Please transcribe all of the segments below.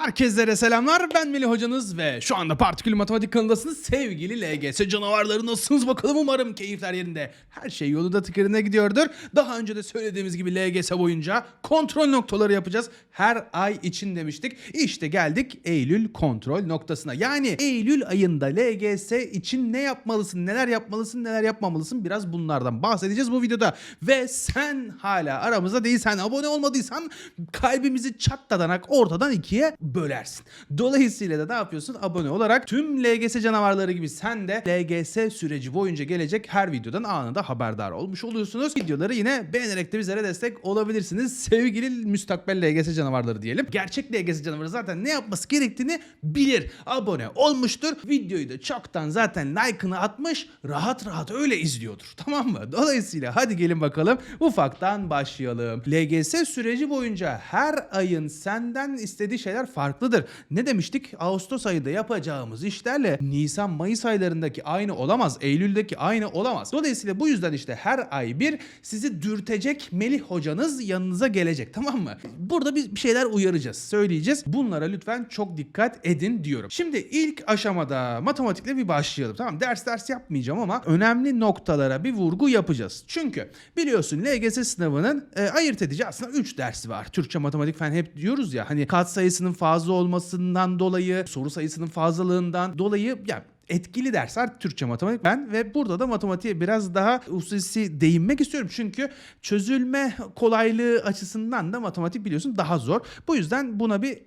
Herkese selamlar. Ben Melih hocanız ve şu anda Partikül Matematik kanalındasınız. Sevgili LGS canavarları nasılsınız bakalım umarım keyifler yerinde. Her şey yolunda tıkırına gidiyordur. Daha önce de söylediğimiz gibi LGS boyunca kontrol noktaları yapacağız. Her ay için demiştik. İşte geldik Eylül kontrol noktasına. Yani Eylül ayında LGS için ne yapmalısın, neler yapmalısın, neler yapmamalısın biraz bunlardan bahsedeceğiz bu videoda. Ve sen hala aramızda değilsen, abone olmadıysan kalbimizi çatladanak ortadan ikiye bölersin. Dolayısıyla da ne yapıyorsun? Abone olarak tüm LGS canavarları gibi sen de LGS süreci boyunca gelecek her videodan anında haberdar olmuş oluyorsunuz. Videoları yine beğenerek de bizlere destek olabilirsiniz. Sevgili müstakbel LGS canavarları diyelim. Gerçek LGS canavarı zaten ne yapması gerektiğini bilir. Abone olmuştur. Videoyu da çoktan zaten like'ını atmış. Rahat rahat öyle izliyordur. Tamam mı? Dolayısıyla hadi gelin bakalım ufaktan başlayalım. LGS süreci boyunca her ayın senden istediği şeyler farklıdır. Ne demiştik? Ağustos ayında yapacağımız işlerle Nisan Mayıs aylarındaki aynı olamaz. Eylül'deki aynı olamaz. Dolayısıyla bu yüzden işte her ay bir sizi dürtecek Melih hocanız yanınıza gelecek. Tamam mı? Burada biz bir şeyler uyaracağız. Söyleyeceğiz. Bunlara lütfen çok dikkat edin diyorum. Şimdi ilk aşamada matematikle bir başlayalım. Tamam ders ders yapmayacağım ama önemli noktalara bir vurgu yapacağız. Çünkü biliyorsun LGS sınavının e, ayırt edici aslında 3 dersi var. Türkçe, matematik fen hep diyoruz ya hani kat sayısının fazla olmasından dolayı, soru sayısının fazlalığından dolayı ya etkili dersler Türkçe matematik ben ve burada da matematiğe biraz daha hususi değinmek istiyorum. Çünkü çözülme kolaylığı açısından da matematik biliyorsun daha zor. Bu yüzden buna bir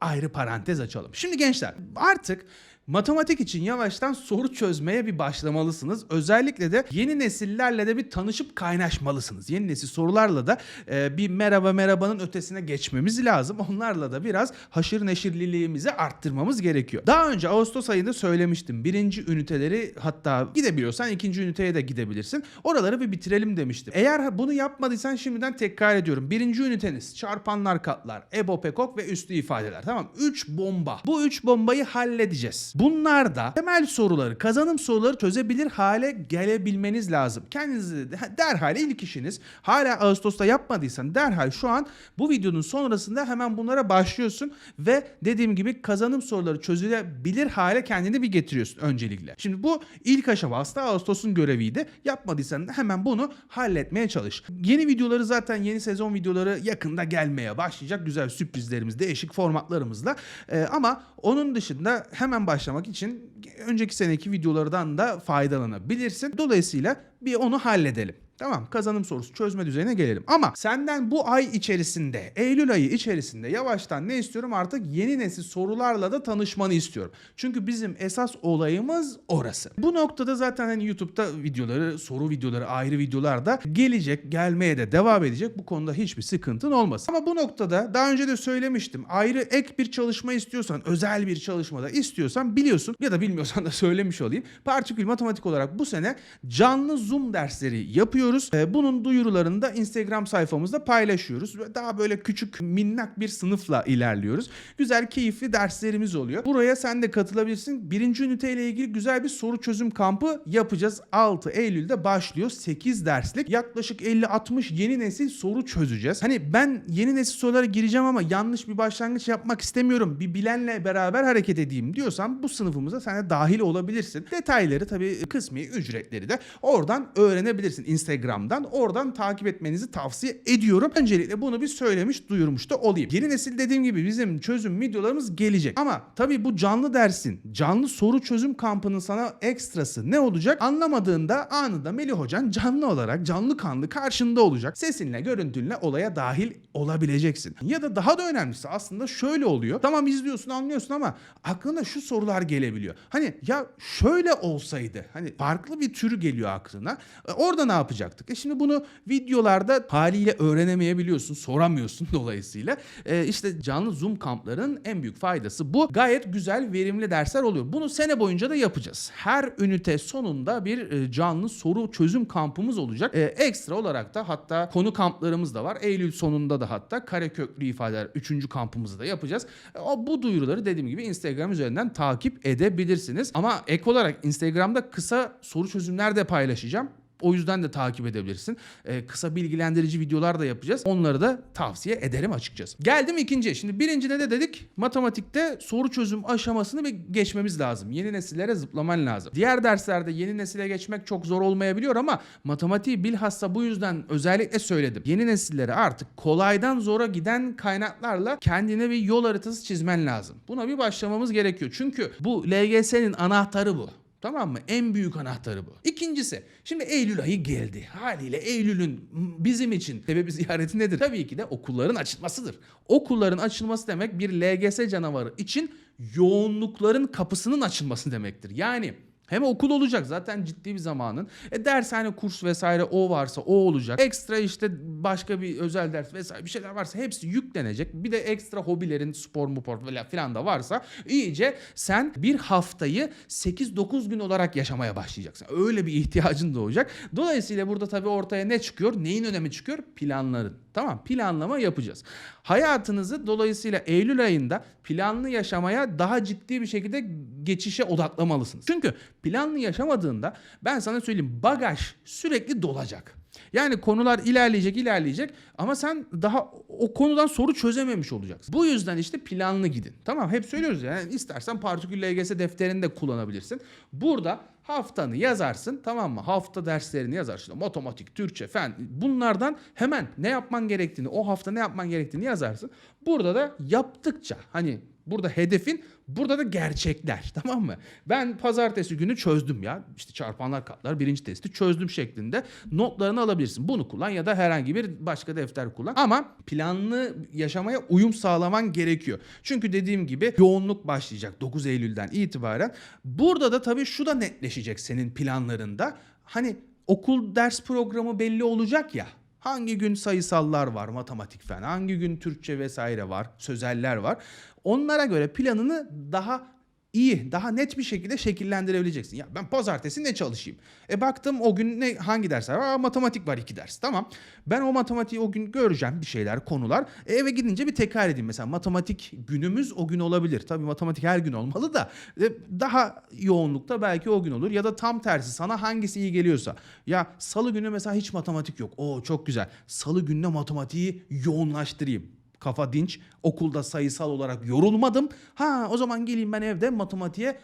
ayrı parantez açalım. Şimdi gençler artık matematik için yavaştan soru çözmeye bir başlamalısınız. Özellikle de yeni nesillerle de bir tanışıp kaynaşmalısınız. Yeni nesil sorularla da e, bir merhaba merhabanın ötesine geçmemiz lazım. Onlarla da biraz haşır neşirliliğimizi arttırmamız gerekiyor. Daha önce Ağustos ayında söylemiştim. Birinci üniteleri hatta gidebiliyorsan ikinci üniteye de gidebilirsin. Oraları bir bitirelim demiştim. Eğer bunu yapmadıysan şimdiden tekrar ediyorum. Birinci üniteniz çarpanlar katlar, EBO, PEKOK ve üstü ifadeler. Tamam 3 bomba. Bu 3 bombayı halledeceğiz. Bunlar da temel soruları, kazanım soruları çözebilir hale gelebilmeniz lazım. Kendinizi de- derhal ilk işiniz hala Ağustos'ta yapmadıysan derhal şu an bu videonun sonrasında hemen bunlara başlıyorsun ve dediğim gibi kazanım soruları çözülebilir hale kendini bir getiriyorsun öncelikle. Şimdi bu ilk aşama aslında Ağustos'un göreviydi. Yapmadıysan da hemen bunu halletmeye çalış. Yeni videoları zaten yeni sezon videoları yakında gelmeye başlayacak. Güzel sürprizlerimiz, değişik formatlarımızla. Ee, ama onun dışında hemen başlamak için önceki seneki videolardan da faydalanabilirsin. Dolayısıyla bir onu halledelim. Tamam kazanım sorusu çözme düzeyine gelelim. Ama senden bu ay içerisinde, Eylül ayı içerisinde yavaştan ne istiyorum artık yeni nesil sorularla da tanışmanı istiyorum. Çünkü bizim esas olayımız orası. Bu noktada zaten hani YouTube'da videoları, soru videoları, ayrı videolar da gelecek, gelmeye de devam edecek. Bu konuda hiçbir sıkıntın olmasın. Ama bu noktada daha önce de söylemiştim. Ayrı ek bir çalışma istiyorsan, özel bir çalışmada istiyorsan biliyorsun ya da bilmiyorsan da söylemiş olayım. Partikül matematik olarak bu sene canlı Zoom dersleri yapıyoruz. Ee, Bunun duyurularını da Instagram sayfamızda paylaşıyoruz. Ve Daha böyle küçük minnak bir sınıfla ilerliyoruz. Güzel keyifli derslerimiz oluyor. Buraya sen de katılabilirsin. Birinci üniteyle ilgili güzel bir soru çözüm kampı yapacağız. 6 Eylül'de başlıyor. 8 derslik. Yaklaşık 50-60 yeni nesil soru çözeceğiz. Hani ben yeni nesil sorulara gireceğim ama yanlış bir başlangıç yapmak istemiyorum. Bir bilenle beraber hareket edeyim diyorsan bu sınıfımıza sen de dahil olabilirsin. Detayları tabii kısmi ücretleri de oradan öğrenebilirsin. Instagram'dan oradan takip etmenizi tavsiye ediyorum. Öncelikle bunu bir söylemiş duyurmuş da olayım. Yeni nesil dediğim gibi bizim çözüm videolarımız gelecek. Ama tabii bu canlı dersin, canlı soru çözüm kampının sana ekstrası ne olacak? Anlamadığında anında Melih Hocan canlı olarak canlı kanlı karşında olacak. Sesinle görüntünle olaya dahil olabileceksin. Ya da daha da önemlisi aslında şöyle oluyor. Tamam izliyorsun anlıyorsun ama aklına şu sorular gelebiliyor. Hani ya şöyle olsaydı hani farklı bir türü geliyor aklına. E, Orada ne yapacaktık? E şimdi bunu videolarda haliyle öğrenemeyebiliyorsun, soramıyorsun dolayısıyla. E, işte canlı Zoom kampların en büyük faydası bu. Gayet güzel, verimli dersler oluyor. Bunu sene boyunca da yapacağız. Her ünite sonunda bir e, canlı soru çözüm kampımız olacak. E, ekstra olarak da hatta konu kamplarımız da var. Eylül sonunda da hatta kareköklü ifadeler 3. kampımızı da yapacağız. E, bu duyuruları dediğim gibi Instagram üzerinden takip edebilirsiniz. Ama ek olarak Instagram'da kısa soru çözümler de paylaşacağım. O yüzden de takip edebilirsin. Ee, kısa bilgilendirici videolar da yapacağız. Onları da tavsiye ederim açıkçası. Geldim ikinciye. Şimdi birinci ne de dedik? Matematikte soru çözüm aşamasını bir geçmemiz lazım. Yeni nesillere zıplaman lazım. Diğer derslerde yeni nesile geçmek çok zor olmayabiliyor ama matematiği bilhassa bu yüzden özellikle söyledim. Yeni nesillere artık kolaydan zora giden kaynaklarla kendine bir yol haritası çizmen lazım. Buna bir başlamamız gerekiyor. Çünkü bu LGS'nin anahtarı bu. Tamam mı? En büyük anahtarı bu. İkincisi, şimdi Eylül ayı geldi. Haliyle Eylül'ün bizim için sebebi ziyareti nedir? Tabii ki de okulların açılmasıdır. Okulların açılması demek bir LGS canavarı için yoğunlukların kapısının açılması demektir. Yani hem okul olacak zaten ciddi bir zamanın. E dershane, kurs vesaire o varsa o olacak. Ekstra işte başka bir özel ders vesaire bir şeyler varsa hepsi yüklenecek. Bir de ekstra hobilerin spor mupor falan da varsa iyice sen bir haftayı 8-9 gün olarak yaşamaya başlayacaksın. Öyle bir ihtiyacın doğacak. Dolayısıyla burada tabii ortaya ne çıkıyor? Neyin önemi çıkıyor? Planların. Tamam planlama yapacağız. Hayatınızı dolayısıyla Eylül ayında planlı yaşamaya daha ciddi bir şekilde geçişe odaklamalısınız. Çünkü planlı yaşamadığında ben sana söyleyeyim bagaj sürekli dolacak. Yani konular ilerleyecek ilerleyecek ama sen daha o konudan soru çözememiş olacaksın. Bu yüzden işte planlı gidin. Tamam hep söylüyoruz ya, yani istersen partikül LGS defterini de kullanabilirsin. Burada haftanı yazarsın tamam mı? Hafta derslerini yazarsın. Matematik, Türkçe, fen bunlardan hemen ne yapman gerektiğini o hafta ne yapman gerektiğini yazarsın. Burada da yaptıkça hani Burada hedefin burada da gerçekler tamam mı? Ben pazartesi günü çözdüm ya işte çarpanlar katlar birinci testi çözdüm şeklinde notlarını alabilirsin. Bunu kullan ya da herhangi bir başka defter kullan. Ama planlı yaşamaya uyum sağlaman gerekiyor. Çünkü dediğim gibi yoğunluk başlayacak 9 Eylül'den itibaren. Burada da tabii şu da netleşecek senin planlarında. Hani okul ders programı belli olacak ya. Hangi gün sayısallar var, matematik fen, hangi gün Türkçe vesaire var, sözeller var. Onlara göre planını daha iyi, daha net bir şekilde şekillendirebileceksin. Ya ben pazartesi ne çalışayım? E baktım o gün ne hangi dersler var? Aa, matematik var iki ders. Tamam. Ben o matematiği o gün göreceğim bir şeyler, konular. E, eve gidince bir tekrar edeyim. Mesela matematik günümüz o gün olabilir. Tabii matematik her gün olmalı da e, daha yoğunlukta belki o gün olur ya da tam tersi sana hangisi iyi geliyorsa. Ya salı günü mesela hiç matematik yok. Oo çok güzel. Salı gününe matematiği yoğunlaştırayım kafa dinç. Okulda sayısal olarak yorulmadım. Ha o zaman geleyim ben evde matematiğe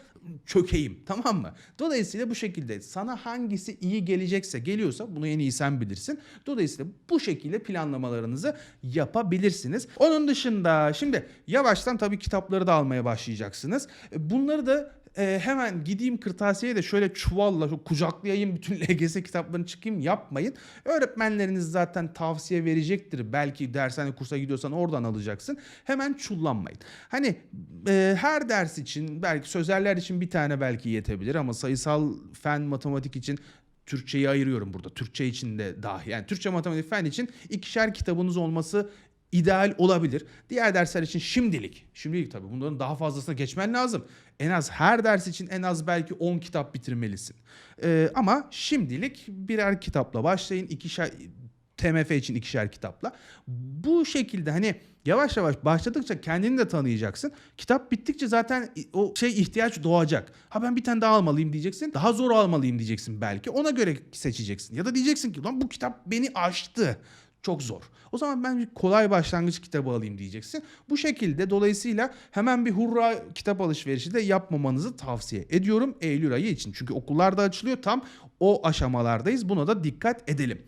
çökeyim tamam mı? Dolayısıyla bu şekilde sana hangisi iyi gelecekse geliyorsa bunu en iyi sen bilirsin. Dolayısıyla bu şekilde planlamalarınızı yapabilirsiniz. Onun dışında şimdi yavaştan tabii kitapları da almaya başlayacaksınız. Bunları da e, hemen gideyim kırtasiyeye de şöyle çuvalla kucaklayayım bütün LGS kitaplarını çıkayım yapmayın. Öğretmenleriniz zaten tavsiye verecektir. Belki dershane kursa gidiyorsan oradan alacaksın. Hemen çullanmayın. Hani e, her ders için belki sözeller için bir tane belki yetebilir ama sayısal fen matematik için Türkçeyi ayırıyorum burada. Türkçe için de dahi. Yani Türkçe matematik fen için ikişer kitabınız olması ideal olabilir. Diğer dersler için şimdilik, şimdilik tabii bunların daha fazlasına geçmen lazım. En az her ders için en az belki 10 kitap bitirmelisin. Ee, ama şimdilik birer kitapla başlayın. İkişer TMF için ikişer kitapla. Bu şekilde hani yavaş yavaş başladıkça kendini de tanıyacaksın. Kitap bittikçe zaten o şey ihtiyaç doğacak. Ha ben bir tane daha almalıyım diyeceksin. Daha zor almalıyım diyeceksin belki. Ona göre seçeceksin. Ya da diyeceksin ki lan bu kitap beni aştı çok zor. O zaman ben bir kolay başlangıç kitabı alayım diyeceksin. Bu şekilde dolayısıyla hemen bir hurra kitap alışverişi de yapmamanızı tavsiye ediyorum Eylül ayı için. Çünkü okullar da açılıyor tam o aşamalardayız. Buna da dikkat edelim.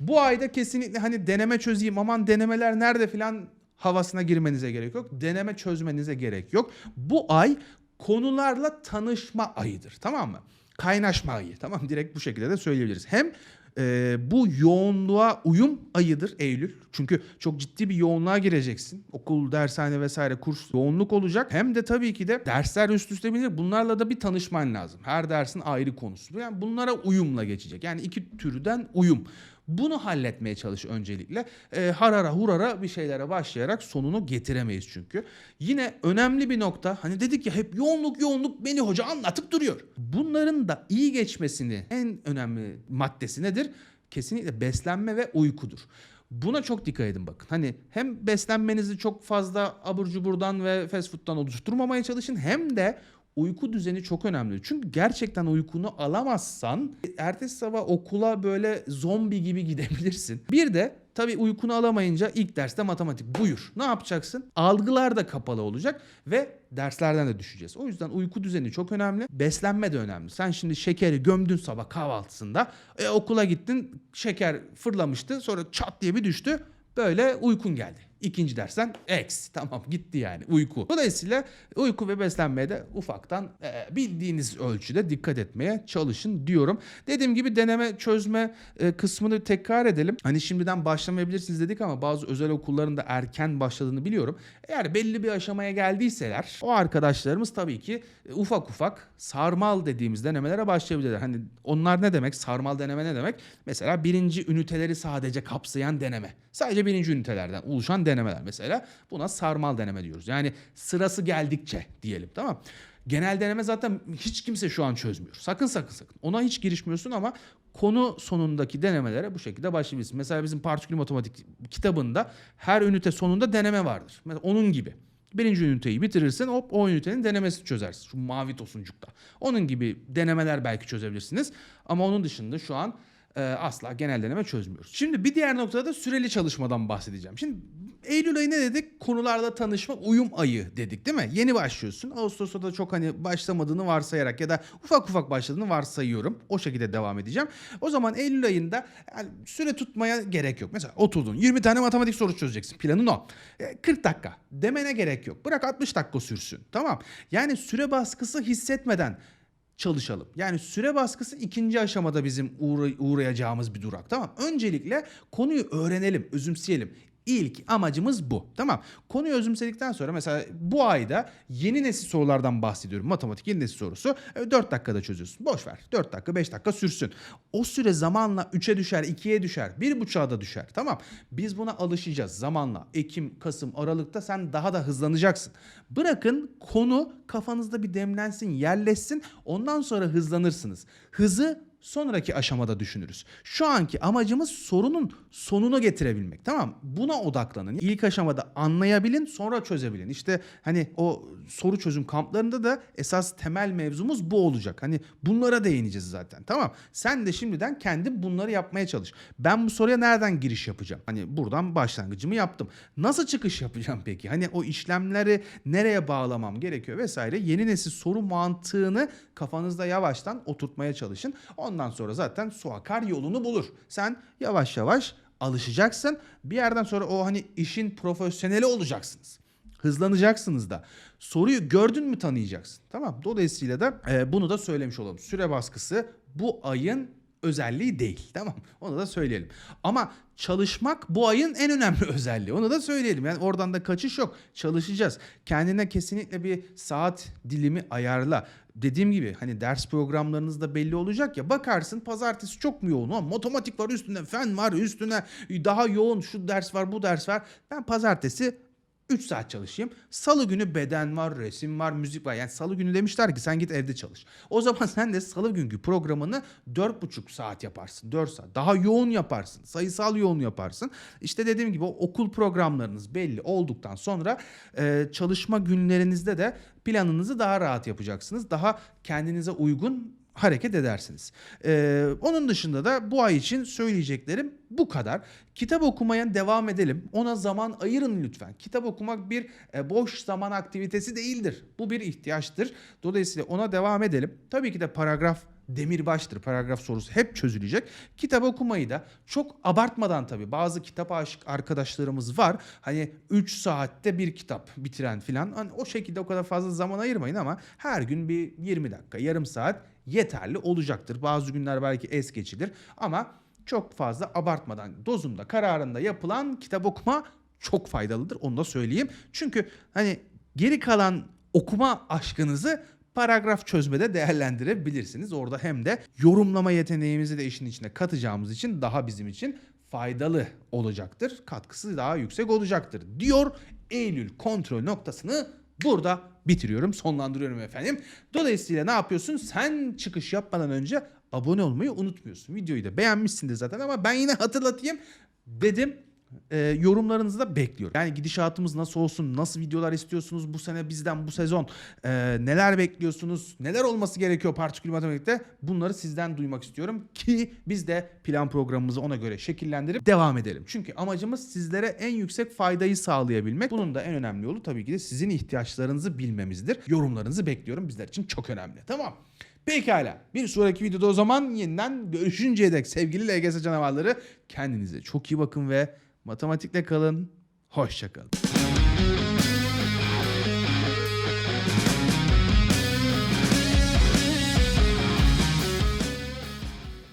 Bu ayda kesinlikle hani deneme çözeyim aman denemeler nerede filan havasına girmenize gerek yok. Deneme çözmenize gerek yok. Bu ay konularla tanışma ayıdır tamam mı? Kaynaşma ayı tamam direkt bu şekilde de söyleyebiliriz. Hem e, bu yoğunluğa uyum ayıdır Eylül. Çünkü çok ciddi bir yoğunluğa gireceksin. Okul, dershane vesaire kurs yoğunluk olacak. Hem de tabii ki de dersler üst üste binecek. Bunlarla da bir tanışman lazım. Her dersin ayrı konusu. Yani bunlara uyumla geçecek. Yani iki türden uyum. Bunu halletmeye çalış öncelikle. E, harara hurara bir şeylere başlayarak sonunu getiremeyiz çünkü. Yine önemli bir nokta hani dedik ya hep yoğunluk yoğunluk beni hoca anlatıp duruyor. Bunların da iyi geçmesini en önemli maddesi nedir? Kesinlikle beslenme ve uykudur. Buna çok dikkat edin bakın. Hani hem beslenmenizi çok fazla abur cuburdan ve fast food'dan oluşturmamaya çalışın hem de uyku düzeni çok önemli. Çünkü gerçekten uykunu alamazsan ertesi sabah okula böyle zombi gibi gidebilirsin. Bir de tabii uykunu alamayınca ilk derste matematik buyur. Ne yapacaksın? Algılar da kapalı olacak ve derslerden de düşeceğiz. O yüzden uyku düzeni çok önemli. Beslenme de önemli. Sen şimdi şekeri gömdün sabah kahvaltısında. E, okula gittin şeker fırlamıştı sonra çat diye bir düştü. Böyle uykun geldi. İkinci dersten eks. Tamam gitti yani uyku. Dolayısıyla uyku ve beslenmeye de ufaktan e, bildiğiniz ölçüde dikkat etmeye çalışın diyorum. Dediğim gibi deneme çözme e, kısmını tekrar edelim. Hani şimdiden başlamayabilirsiniz dedik ama bazı özel okulların da erken başladığını biliyorum. Eğer belli bir aşamaya geldiyseler o arkadaşlarımız tabii ki e, ufak ufak sarmal dediğimiz denemelere başlayabilirler. Hani onlar ne demek? Sarmal deneme ne demek? Mesela birinci üniteleri sadece kapsayan deneme. Sadece birinci ünitelerden oluşan denemeler mesela. Buna sarmal deneme diyoruz. Yani sırası geldikçe diyelim tamam Genel deneme zaten hiç kimse şu an çözmüyor. Sakın sakın sakın. Ona hiç girişmiyorsun ama konu sonundaki denemelere bu şekilde başlayabilirsin. Mesela bizim partikül matematik kitabında her ünite sonunda deneme vardır. Mesela onun gibi. Birinci üniteyi bitirirsin hop o ünitenin denemesini çözersin. Şu mavi tosuncukta. Onun gibi denemeler belki çözebilirsiniz. Ama onun dışında şu an e, asla genel deneme çözmüyoruz. Şimdi bir diğer noktada da süreli çalışmadan bahsedeceğim. Şimdi Eylül ayı ne dedik? Konularla tanışma uyum ayı dedik değil mi? Yeni başlıyorsun. Ağustos'ta da çok hani başlamadığını varsayarak ya da ufak ufak başladığını varsayıyorum. O şekilde devam edeceğim. O zaman Eylül ayında yani süre tutmaya gerek yok. Mesela oturdun 20 tane matematik sorusu çözeceksin. Planın o. E, 40 dakika demene gerek yok. Bırak 60 dakika sürsün. Tamam. Yani süre baskısı hissetmeden çalışalım. Yani süre baskısı ikinci aşamada bizim uğra- uğrayacağımız bir durak. Tamam. Öncelikle konuyu öğrenelim, özümseyelim. İlk amacımız bu. Tamam. Konuyu özümsedikten sonra mesela bu ayda yeni nesil sorulardan bahsediyorum. Matematik yeni nesil sorusu. 4 dakikada çözüyorsun. Boş ver. 4 dakika 5 dakika sürsün. O süre zamanla 3'e düşer, 2'ye düşer, 1.5'a da düşer. Tamam. Biz buna alışacağız zamanla. Ekim, Kasım, Aralık'ta sen daha da hızlanacaksın. Bırakın konu kafanızda bir demlensin, yerleşsin. Ondan sonra hızlanırsınız. Hızı sonraki aşamada düşünürüz. Şu anki amacımız sorunun sonunu getirebilmek. Tamam Buna odaklanın. İlk aşamada anlayabilin sonra çözebilin. İşte hani o soru çözüm kamplarında da esas temel mevzumuz bu olacak. Hani bunlara değineceğiz zaten. Tamam Sen de şimdiden kendi bunları yapmaya çalış. Ben bu soruya nereden giriş yapacağım? Hani buradan başlangıcımı yaptım. Nasıl çıkış yapacağım peki? Hani o işlemleri nereye bağlamam gerekiyor vesaire. Yeni nesil soru mantığını kafanızda yavaştan oturtmaya çalışın. Ondan sonra zaten su akar yolunu bulur. Sen yavaş yavaş alışacaksın. Bir yerden sonra o hani işin profesyoneli olacaksınız. Hızlanacaksınız da. Soruyu gördün mü tanıyacaksın. Tamam. Dolayısıyla da e, bunu da söylemiş olalım. Süre baskısı bu ayın özelliği değil. Tamam. Onu da söyleyelim. Ama çalışmak bu ayın en önemli özelliği. Onu da söyleyelim. Yani oradan da kaçış yok. Çalışacağız. Kendine kesinlikle bir saat dilimi ayarla. Dediğim gibi hani ders programlarınızda belli olacak ya bakarsın pazartesi çok mu yoğun ama matematik var üstüne fen var üstüne daha yoğun şu ders var bu ders var. Ben pazartesi 3 saat çalışayım. Salı günü beden var, resim var, müzik var. Yani salı günü demişler ki sen git evde çalış. O zaman sen de salı günkü programını 4,5 saat yaparsın. 4 saat. Daha yoğun yaparsın. Sayısal yoğun yaparsın. İşte dediğim gibi okul programlarınız belli olduktan sonra e, çalışma günlerinizde de planınızı daha rahat yapacaksınız. Daha kendinize uygun hareket edersiniz. Ee, onun dışında da bu ay için söyleyeceklerim bu kadar. Kitap okumaya devam edelim. Ona zaman ayırın lütfen. Kitap okumak bir e, boş zaman aktivitesi değildir. Bu bir ihtiyaçtır. Dolayısıyla ona devam edelim. Tabii ki de paragraf demirbaştır. Paragraf sorusu hep çözülecek. Kitap okumayı da çok abartmadan tabii. Bazı kitap aşık arkadaşlarımız var. Hani 3 saatte bir kitap bitiren filan. Hani o şekilde o kadar fazla zaman ayırmayın ama her gün bir 20 dakika, yarım saat yeterli olacaktır. Bazı günler belki es geçilir ama çok fazla abartmadan dozunda kararında yapılan kitap okuma çok faydalıdır onu da söyleyeyim. Çünkü hani geri kalan okuma aşkınızı paragraf çözmede değerlendirebilirsiniz. Orada hem de yorumlama yeteneğimizi de işin içine katacağımız için daha bizim için faydalı olacaktır. Katkısı daha yüksek olacaktır diyor. Eylül kontrol noktasını burada bitiriyorum, sonlandırıyorum efendim. Dolayısıyla ne yapıyorsun? Sen çıkış yapmadan önce abone olmayı unutmuyorsun. Videoyu da beğenmişsindir zaten ama ben yine hatırlatayım dedim. E, yorumlarınızı da bekliyorum. Yani gidişatımız nasıl olsun, nasıl videolar istiyorsunuz bu sene bizden bu sezon e, neler bekliyorsunuz, neler olması gerekiyor partikül matematikte bunları sizden duymak istiyorum ki biz de plan programımızı ona göre şekillendirip devam edelim. Çünkü amacımız sizlere en yüksek faydayı sağlayabilmek. Bunun da en önemli yolu tabii ki de sizin ihtiyaçlarınızı bilmemizdir. Yorumlarınızı bekliyorum bizler için çok önemli. Tamam. Pekala. Bir sonraki videoda o zaman yeniden görüşünceye dek sevgili LGS canavarları kendinize çok iyi bakın ve matematikle kalın. Hoşçakalın.